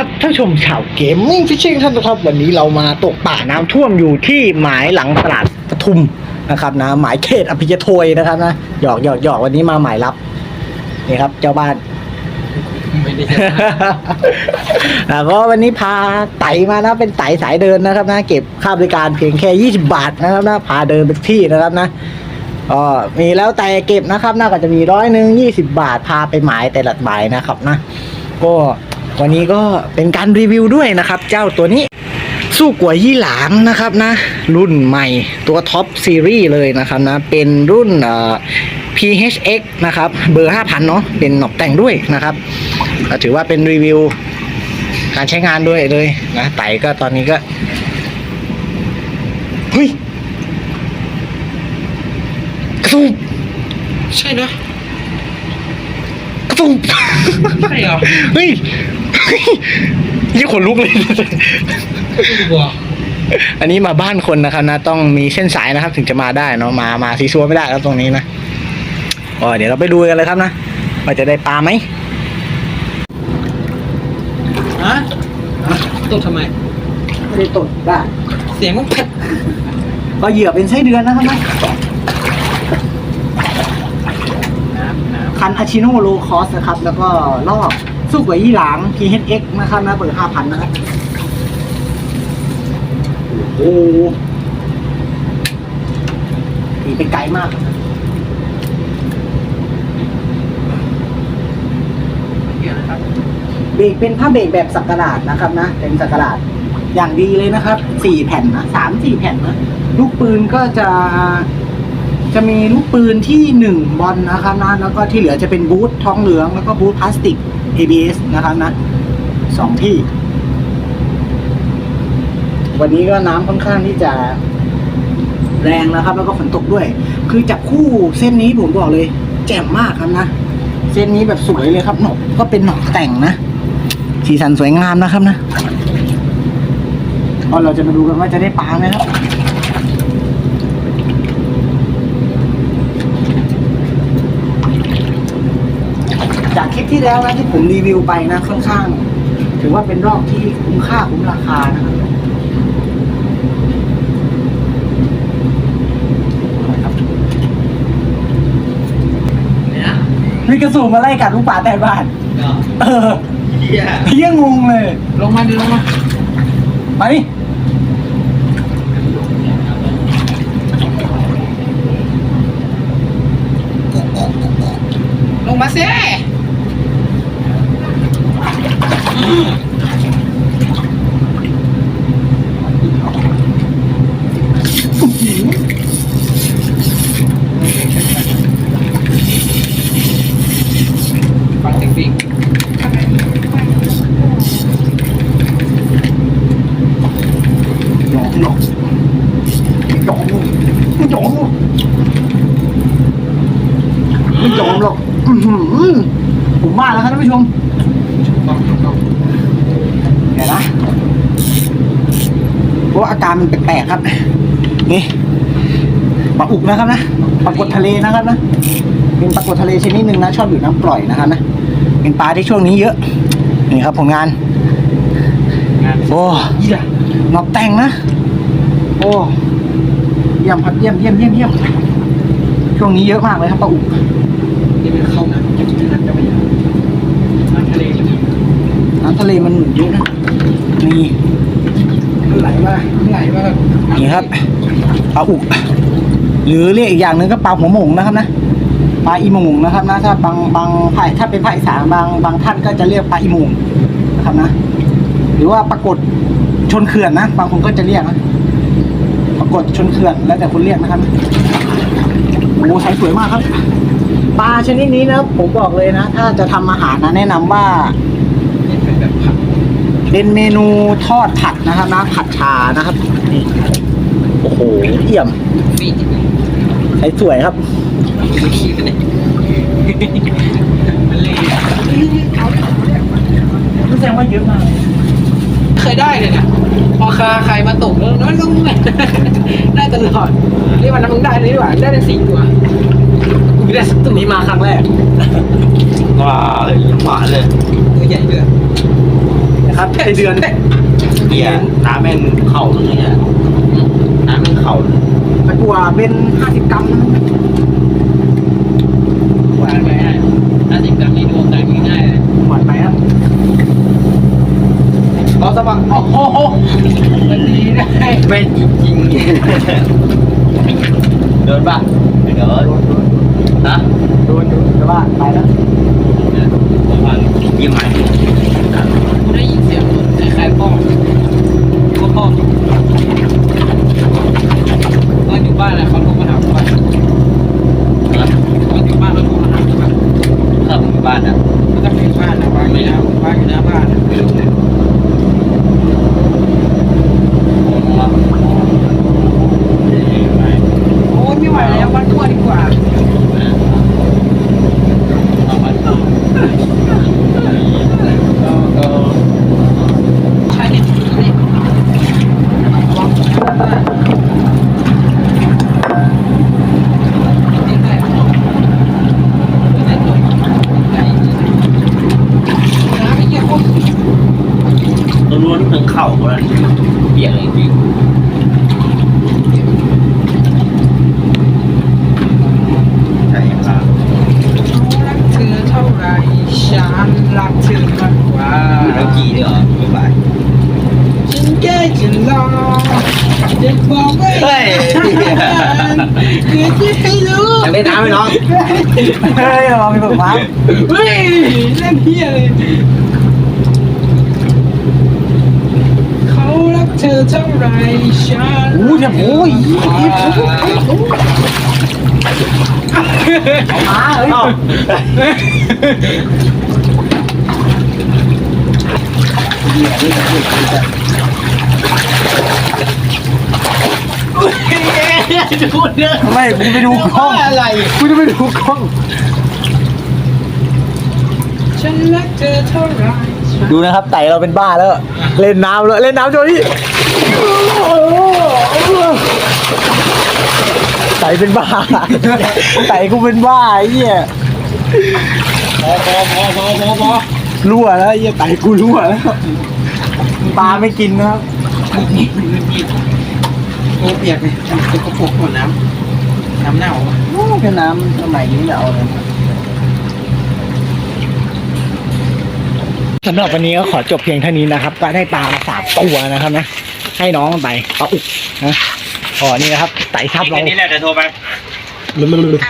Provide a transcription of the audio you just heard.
ครับท่านชมชาวเกมมิ่งฟิชชิ่งท่านครับ วันนี้เรามาตกป่าน้ำท่วมอยู่ที่หมายหลังตลาดปทุมนะครับนะหมายเขตอภิยโทยนะครับนะหยอกหยอกหยอกวันนี้มาหมายรับนี่ครับ เจ้าบ้านไม่ได้แล้วก็วันนี้พาไต่มานะเป็นไต่สายเดินนะครับนะ เก็บค่าบริการเพียงแค่ 20 บาทนะครับนะพาเดินไปที่นะครับนะก็มีแล้วแต่เก็บนะครับน่าก็จะมีร้อยหนึ่งยี่สิบาทพาไปหมายแต่ละหมายนะครับนะ ก็ วันนี้ก็เป็นการรีวิวด้วยนะครับ เจ้าตัวนี้สู้กัวยี่หลางนะครับนะ รุ่นใหม่ตัวท็อปซีรีส์เลยนะครับนะ เป็นรุ่นเอ่อ PHX นะครับ เบอร์ 5,000 เนาะเป็นหนอกแต่งด้วยนะครับก็ถือว่าเป็นรีวิวการใช้งานด้วยเลยนะไต่ก็ตอนนี้ก็เฮ้ยกระตุบใช่นะกระตุบใช่เหรอเฮ้ยเฮ้ ยยี่ขนลุกเลยกลัวอันนี้มาบ้านคนนะครับนะต้องมีเส้นสายนะครับ ถึงจะมาได้เนาะมามาซีซัวไม่ได้แล้วตรงนี้นะอ๋อเดี๋ยวเราไปดูกันเลยครับนะว่าจะได้ปลาไหมฮะตกทำไมไม่ได้ตดได้เสียงมันเผ็ดก็เหยื่อเป็นไส้เดือนนะครับนะน้ำน้คันอาชิโนโลคอสนะครับ แล้วก็ลอก สู้กับยี่หลาง PHX นะครับนะเบอร์ห้าพันนะครับโอ้โหตีไปไกลมากำเกี่ยวนะครับเบรกเป็นผ้าเบรกแบบสักกระดาษนะครับนะ เป็นสักกระดาษอย่างดีเลยนะครับสี่แผ่นนะสามสี่แผ่นนะลูกปืนก็จะ จะมีลูกปืนที่หนึ่งบอลนะครับนะแล้วก็ที่เหลือจะเป็นบูททองเหลือง แล้วก็บูทพลาสติก ABS นะครับนะสองที่ วันนี้ก็น้ำค่อนข้างที่จะแรงนะครับ แล้วก็ฝนตกด้วย คือจับคู่เส้นนี้ผมบอกเลย แจ่มมากครับนะ เส้นนี้แบบสวยเลยครับหนกก็เป็นหนกแต่งนะ สีสันสวยงามนะครับนะเราจะมาดูกันว่าจะได้ปลาไหมครับ จากคลิป ที่แล้วนะที่ผมรีวิวไปนะค่อนข้าง ถือว่าเป็นรอบที่คุ้มค่าคุ้มราคานะครับครับเนี่ยมีกระสุนมาไล่กัดลูกป่าแต่บ้านก็เออเหี้ยเพี้ยงงเลย ลงมาดิลงมา มาดิลงมาสิฟังเสียงปิง หยองหยองหยอง ไม่หยองไม่หยองหรอกอื้อหือผมมาแล้วครับท่านผู้ชมเดี๋ยวนะเพราะว่าอาการมันแปลกๆครับ นี่ปลาอุกนะครับนะ ปลากดทะเลนะครับนะ เป็นปลากดทะเลชนิดหนึ่งนะ ชอบอยู่น้ำปล่อยนะครับนะ เป็นปลาที่ช่วงนี้เยอะ นี่ครับผลงานงานโอ้เหี้ยนอกแต่งนะ โอ้เยี่ยมครับเยี่ยมเยี่ยมเยี่ยมเยี่ยมช่วงนี้เยอะมากเลยครับปลาอุกนี่เป็นเข้าน้ำจะจะจะไปน้ำทะเลจะมีน้ำทะเลมันหนุนเยอะนะนี่มันไหลมาไหลมาแบบนี่ครับปลาอุกหรือเรียกอีกอย่างหนึ่งก็ปลาหัวหมงนะครับนะ ปลาอีหมงนะครับนะถ้าบางบางภาคถ้าเป็นภาคอีสานบางบางท่านก็จะเรียกปลาอีหมงนะครับนะ หรือว่าปรากฏชนเขื่อนนะ บางคนก็จะเรียกนะปรากฏชนเขื่อนแล้วแต่คนเรียกนะครับโอ้ใสสวยมากครับปลาชนิดนี้นะผมบอกเลยนะ ถ้าจะทำอาหารนะแนะนำว่านี่เป็นแบบผักเป็นเมนูทอดผัดนะครับนะผัดชานะครับนี่โอ้โหเยี่ยมฟีดใสสวยครับมันขี้ไปเนี่ย มันเลยรู้แสดงว่าเยอะมากเคยได้เลยเนี่ยพอคาใครมาตกแล้วมันต้องได้ตลอดเรียกวันนั้นมึงได้เลยดีกว่าได้เป็นสี่ตัวกูไม่ได้สักตัวนี่มาครั้งแรกว้าเลยหวานเลยตัวใหญ่เลยคครับไอเดือนเกียร์น้ำแม่งเข่าตรงนี้อะน้ำแม่งเข่าเลยตะกัวเป็นห้าสิบกรัมวางไว้ให้ ถ้าสิบกรัมนี่ดวงกันง่ายๆเลยหมดไปครับรอสมัครโอ้โหมันดีได้แม่นจริงๆเดินป่ะไม่เดินฮะโดนอยู่แต่ว่าไปแล้วผมว่ายิ้มไหมกูได้ยินเสียงรถคล้ายๆป้องก็ป้องตอนอยู่บ้านนะเขาโทรมาถามว่า นะ ตอนอยู่บ้านเขาโทรมาถามว่า ถ้าผมอยู่บ้านนะ ก็ต้องอยู่บ้านนะบ้านอยู่หน้าบ้านอยู่หน้าบ้านนะ ไม่รู้เลยผมว่า โอ้ยไม่ไหวแล้ววัดตัวดีกว่า เอามาเข้า ก็ใช้เน็ตนี่วางบ้านนี่ได้ได้ตัวได้น้ำไม่เกี่ยวกับ ตัวล้วน ถึงเข่าก็แล้วเปียกเลยจริงใช่ครับรักเธอเท่าไรฉันรักเธอมากกว่าอยู่ทั้งจีด้วยเหรอไม่บ่ายฉันแค่จะลองจะบอกไว้เฮ้ยเพื่อที่ให้รู้อยากได้น้ำไหมน้องเฮ้ยเราไปฝึกมาเฮ้ยเล่นเฮียเลยเขารักเธ อเท่าไรฉันอู้เนี่ยโอ้ยมาเฮ้ยดูเด้อไม่กูไปดูกล้องอะไรกูจะไปดูกล้อง ฉันรักเธอเท่าไรดูนะครับไต่เราเป็นบ้าแล้ว เล่นน้ำเลยเล่นน้ำโจนี่ ไต่เป็นบ้า ไต่กูเป็นบ้าไอ้เหี้ยพอพอพอพอพอพอรั่วแล้วไอ้เหี้ยไต่กูรั่วแล้วปลาไม่กินนะครับนี่มันมีโอ้เปียกเลยมันกระปุกหมดน้ำน้ำเน่าแค่น้ำสมัยนี้เอาเลยสำหรับวันนี้ก็ขอจบเพียงเท่านี้นะครับ ก็ได้ปลามาสามตัวนะครับนะ ให้น้องไปปลาอุกนะอ๋อนี่นะครับไต่ทับเรานี่แหละจะโทรไปลืม